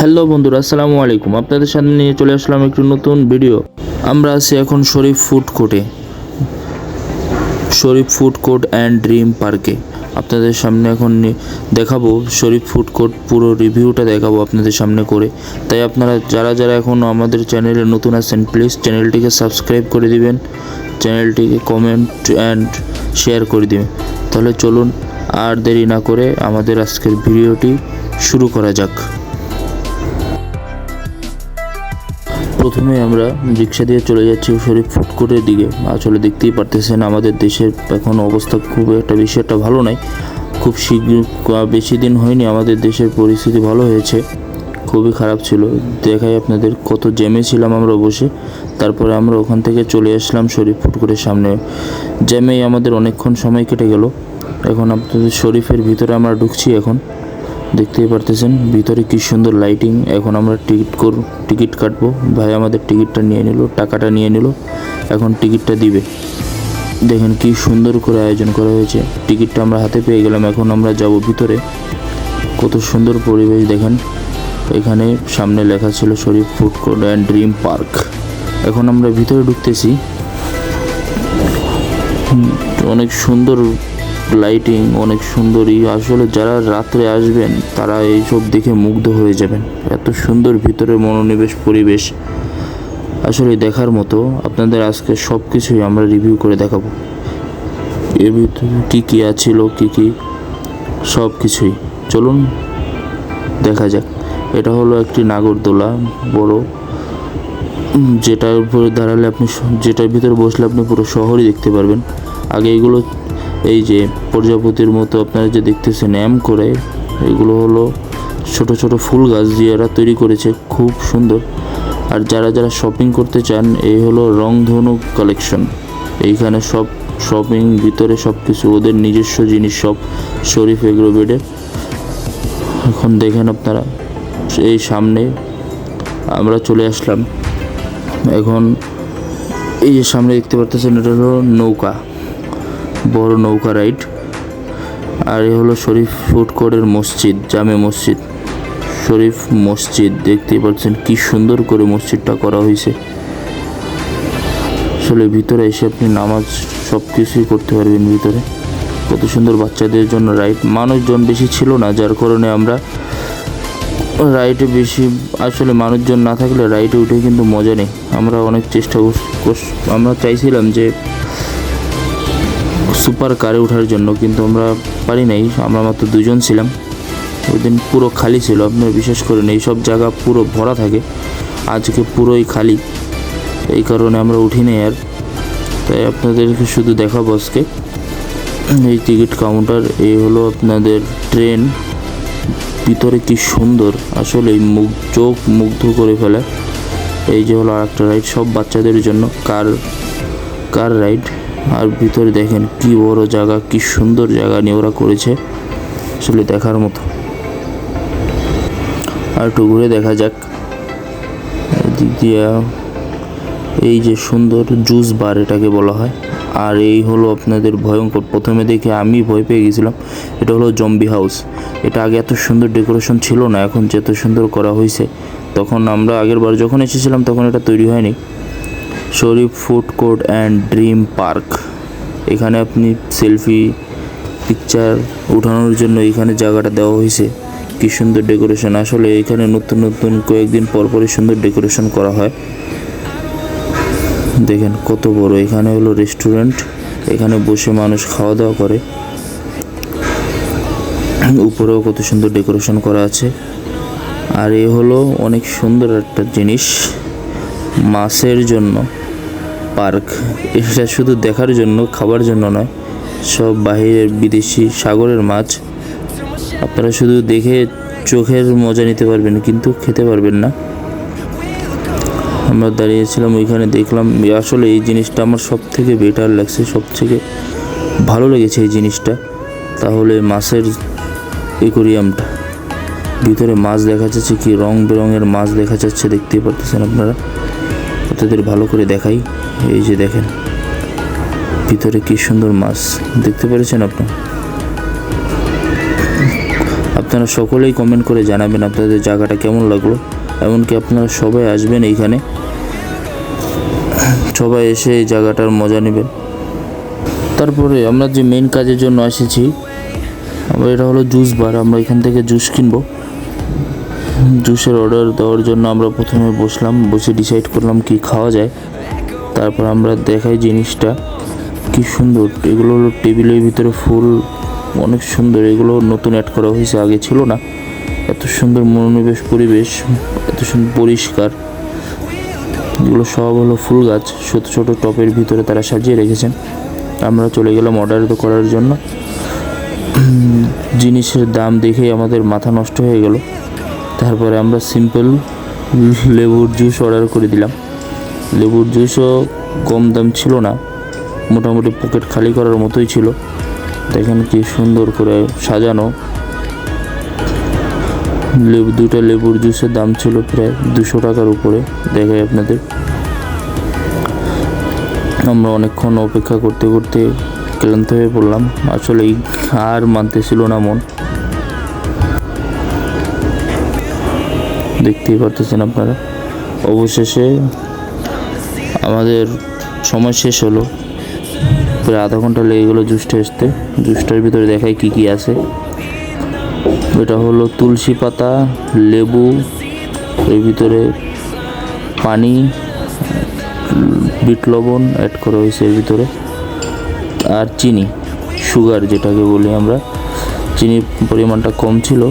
Hello বন্ধুরা, আসসালামু আলাইকুম। আপনাদের সামনে নিয়ে চলে আসলাম একটি নতুন ভিডিও। আমরা আছি এখন শরীফ ফুড কোর্টে। Sharif food court and dream পার্কে। আপনাদের সামনে এখন দেখাবো শরীফ ফুড কোর্ট পুরো রিভিউটা দেখাবো আপনাদের সামনে করে। তাই আপনারা যারা যারা এখন আমাদের চ্যানেলে নতুন আছেন, প্লিজ চ্যানেলটিকে সাবস্ক্রাইব করে দিবেন, চ্যানেলটিকে কমেন্ট অ্যান্ড শেয়ার করে দিবেন। তাহলে চলুন আর দেরি না করে আমাদের আজকের ভিডিওটি শুরু করা যাক। প্রথমে আমরা রিক্সা দিয়ে চলে যাচ্ছি শরীফ ফুড কোর্টের দিকে। আসলে দেখতেই পারতেছেন আমাদের দেশের এখন অবস্থা খুব একটা বেশি একটা ভালো নাই খুব শীঘ্র বেশি দিন হয়নি আমাদের দেশের পরিস্থিতি ভালো হয়েছে। খুবই খারাপ ছিল। দেখাই আপনাদের কত জ্যামে ছিলাম আমরা বসে। তারপরে আমরা ওখান থেকে চলে আসলাম শরীফ ফুড কোর্টের সামনে। জ্যামেই আমাদের অনেকক্ষণ সময় কেটে গেল। এখন আপনাদের শরীফের ভিতরে আমরা ঢুকছি এখন। দেখতেই পারতেছেন, ভিতরে কি সুন্দর লাইটিং এখন আমরা টিকিট কর, টিকিট কাটবো। ভাই আমাদের টিকিটটা নিয়ে নিল, টাকাটা নিয়ে নিল, এখন টিকিটটা দিবে। দেখেন কি সুন্দর করে আয়োজন করা হয়েছে। টিকিটটা আমরা হাতে পেয়ে গেলাম, এখন আমরা যাব ভিতরে। কত সুন্দর পরিবেশ দেখেন। এখানে সামনে লেখা ছিল Sharif food court and dream park. এখন আমরা ভিতরে ঢুকতেছি। অনেক সুন্দর লাইটিং অনেক সুন্দরই। আসলে যারা রাত্রে আসবেন, তারা এইসব দেখে মুগ্ধ হয়ে যাবেন। এত সুন্দর ভিতরে মনোনিবেশ পরিবেশ আসলে দেখার মতো। আপনাদের আজকে সব কিছুই আমরা রিভিউ করে দেখাবো। এর ভিতরে কী কী আছিল, কী কী সব কিছুই চলুন দেখা যাক। এটা হলো একটি নাগরদোলা, বড়। যেটার উপরে দাঁড়ালে আপনি যেটার ভিতরে বসলে আপনি পুরো শহরই দেখতে পারবেন। আগে এগুলো এই যে প্রজাপতির মতো আপনারা যে দেখতেছেন এম করে, এগুলো হলো ছোট ছোট ফুল গাছ দিয়ে এরা তৈরি করেছে, খুব সুন্দর। আর যারা যারা শপিং করতে চান এই হলো রংধনু কালেকশন এইখানে সব শপিং ভিতরে সব কিছু ওদের নিজস্ব জিনিস সব, শরীফ এগ্রো বেডের এখন দেখেন আপনারা, এই সামনে আমরা চলে আসলাম। এখন এই যে সামনে দেখতে পারতেছেন, এটা হলো নৌকা। বড় নৌকা রাইড। আর এ হলো শরীফ ফুড কোর্টের মসজিদ, জামে মসজিদ। শরীফ মসজিদ, দেখতেই পাচ্ছেন কি সুন্দর করে মসজিদটা করা হয়েছে। আসলে ভিতরে এসে আপনি নামাজ সব কিছুই করতে পারবেন ভিতরে। কত সুন্দর বাচ্চাদের জন্য রাইড। মানুষজন বেশি ছিল না, যার কারণে আমরা রাইডে বেশি, আসলে মানুষজন না থাকলে রাইডে উঠে কিন্তু মজা নেই। আমরা অনেক চেষ্টা আমরা চাইছিলাম যে সুপার কারে ওঠার জন্য, কিন্তু আমরা পারি নাই। আমরা মাত্র দুজন ছিলাম। ওই দিন পুরো খালি ছিল আপনারা বিশেষ করেন, এই সব জায়গা পুরো ভরা থাকে। আজকে পুরোই খালি। এই কারণে আমরা উঠি নাই আর। তাই আপনাদেরকে শুধু দেখাবো আজকে। এই টিকিট কাউন্টার, এই হলো আপনাদের ট্রেন। ভিতরে কি সুন্দর, আসলে মুখ, চোখ মুগ্ধ করে ফেলে। এই যে হলো আরেকটা রাইড, সব বাচ্চাদের জন্য কার কার রাইড? আর ভিতরে দেখেন কি বড় জায়গা, কি সুন্দর জায়গা নিয়ে ওরা করেছে, আসলে দেখার মতো। আর একটু ঘুরে দেখা যাক। এদিক দিয়ে এই যে সুন্দর জুস বার এটাকে বলা হয়। আর এই হলো আপনাদের ভয়ঙ্কর। প্রথমে দেখে আমি ভয় পেয়ে গেছিলাম। এটা হলো জম্বি হাউস। এটা আগে এত সুন্দর ডেকোরেশন ছিল না, এখন যে এত সুন্দর করা হয়েছে তখন আমরা আগের বার যখন এসেছিলাম, তখন এটা তৈরি হয়নি। Sharif food court and dream park. এখানে আপনি সেলফি, পিকচার উঠানোর জন্য এখানে জায়গাটা দেওয়া হয়েছে। কি সুন্দর ডেকোরেশন। আসলে এখানে নতুন নতুন কয়েকদিন পর পরই সুন্দর ডেকোরেশন করা হয়। দেখেন কত বড়। এখানে হলো রেস্টুরেন্ট। এখানে বসে মানুষ খাওয়া দাওয়া করে। উপরেও কত সুন্দর ডেকোরেশন করা আছে। আর এ হলো অনেক সুন্দর একটা জিনিস মাছের জন্য। পার্ক। এটা শুধু দেখার জন্য, খাবার জন্য নয়, সব বাহিরের বিদেশি সাগরের মাছ। আপনারা শুধু দেখে চোখের মজা নিতে পারবেন, কিন্তু খেতে পারবেন না। আমরা দাঁড়িয়েছিলাম ওইখানে, দেখলাম আসলে এই জিনিসটা আমার সব থেকে বেটার লাগছে সব থেকে ভালো লেগেছে এই জিনিসটা। তাহলে মাছের একুরিয়ামটা ভিতরে মাছ দেখা যাচ্ছে কি রং বেরঙের মাছ দেখা যাচ্ছে, দেখতেই পারতেছেন আপনারা। আপনাদের ভালো করে দেখাই। এই যে দেখেন, ভিতরে কি সুন্দর মাছ। দেখতে পেরেছেন আপনার আপনারা সকলেই কমেন্ট করে জানাবেন আপনাদের জায়গাটা কেমন লাগল। এমনকি আপনারা সবাই আসবেন এইখানে। সবাই এসে এই জায়গাটার মজা নেবেন। তারপরে আমরা যে মেন কাজের জন্য এসেছি আমরা এটা হলো জুস বার। আমরা এখান থেকে জুস কিনবো। জুসের অর্ডার দেওয়ার জন্য আমরা প্রথমে বসলাম, বসে ডিসাইড করলাম কি খাওয়া যায়। তারপর আমরা দেখাই জিনিসটা। কি সুন্দর, এগুলো হলো টেবিলের ভিতরে ফুল, অনেক সুন্দর। এগুলো নতুন অ্যাড করা হয়েছে, আগে ছিল না। এত সুন্দর মনোনিবেশ পরিবেশ, এত সুন্দর পরিষ্কার। এগুলো সব হলো ফুল গাছ, ছোট ছোট টপের ভিতরে তারা সাজিয়ে রেখেছেন। আমরা চলে গেলাম অর্ডার তো করার জন্য। জিনিসের দাম দেখেই আমাদের মাথা নষ্ট হয়ে গেল। তারপরে আমরা সিম্পল লেবুর জুস অর্ডার করে দিলাম। লেবুর জুসও কম দাম ছিল না, মোটামুটি পকেট খালি করার মতোই ছিল। দেখেন কি সুন্দর করে সাজানো। লেবু দুটো লেবুর জুসের দাম ছিল প্রায় দুশো টাকার উপরে, দেখাই আপনাদের। আমরা অনেকক্ষণ অপেক্ষা করতে করতে ক্লান্ত হয়ে পড়লাম। আসলে আর মানতেছিল না মন। দেখতেই পারতেছেন আপনারা। অবশেষে আমাদের সময় শেষ হলো। প্রায় আধা ঘণ্টা লেগে গেলো জুসটা আসতে। জুসটার ভিতরে দেখাই কি কি আছে। এটা হলো তুলসী পাতা, লেবু, এর ভিতরে পানি, বিট লবণ অ্যাড করা হয়েছে এর ভিতরে। আর চিনি সুগার যেটাকে বলি আমরা। চিনির পরিমাণটা কম ছিল,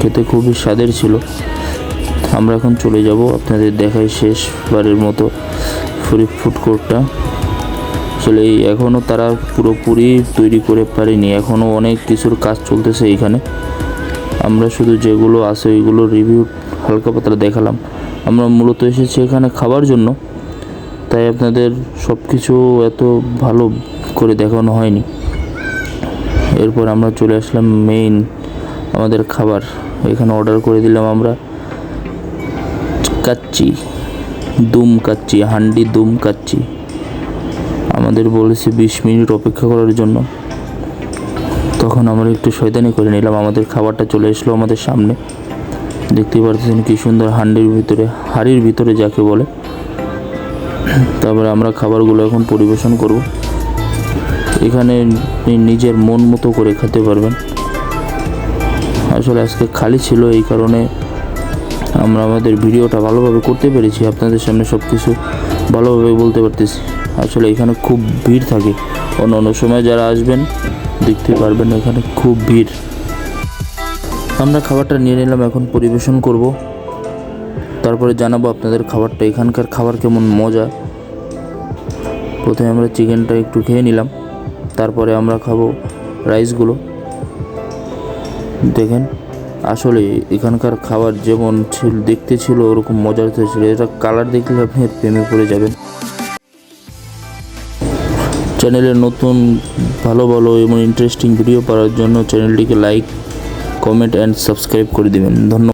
খেতে খুবই স্বাদের ছিল। আমরা এখন চলে যাব আপনাদের দেখাই শেষবারের মতো ফ্রি ফুড কোর্টটা। আসলে এখনও তারা পুরোপুরি তৈরি করে পারেনি এখনও অনেক কিছুর কাজ চলতেছে এইখানে। আমরা শুধু যেগুলো আছে ওইগুলো রিভিউ হালকা পাতলা দেখালাম। আমরা মূলত এসেছি এখানে খাবার জন্য, তাই আপনাদের সব কিছু এত ভালো করে দেখানো হয়নি। এরপর আমরা চলে আসলাম মেইন আমাদের খাবার। এখানে অর্ডার করে দিলাম আমরা। কাচ্চি দুম কাচ্চি হান্ডি দুম কাচ্চি আমাদের বলেছে বিশ মিনিট অপেক্ষা করার জন্য। তখন আমরা একটু শয়তানি করে নিলাম। আমাদের খাবারটা চলে আসলো আমাদের সামনে। দেখতেই পারতেছেন কি সুন্দর হান্ডির ভিতরে, হাড়ির ভিতরে যাকে বলে। তারপরে আমরা খাবারগুলো এখন পরিবেশন করব। এখানে নিজের মন মতো করে খেতে পারবেন। আসলে আজকে খালি ছিল এই কারণে আমরা আমাদের ভিডিওটা ভালোভাবে করতে পেরেছি, আপনাদের সামনে সব কিছু ভালোভাবে বলতে পারতেছি। আসলে এখানে খুব ভিড় থাকে। অন্য অন্য সময় যারা আসবেন, দেখতে পারবেন এখানে খুব ভিড়। আমরা খাবারটা নিয়ে নিলাম, এখন পরিবেশন করব। তারপরে জানাব আপনাদের খাবারটা, এখানকার খাবার কেমন, মজা। প্রথমে আমরা চিকেনটা একটু খেয়ে নিলাম। তারপরে আমরা খাব রাইসগুলো। দেখেন। আসলে এখানকার খাবার যেমন ছিল, দেখতে ছিল ওরকম মজার ছিল। এটা কালার দেখলে আপনি প্রেমে পড়ে যাবেন। চ্যানেলে নতুন, ভালো ভালো এবং ইন্টারেস্টিং ভিডিও পাওয়ার জন্য চ্যানেলটিকে লাইক কমেন্ট অ্যান্ড সাবস্ক্রাইব করে দেবেন। ধন্যবাদ।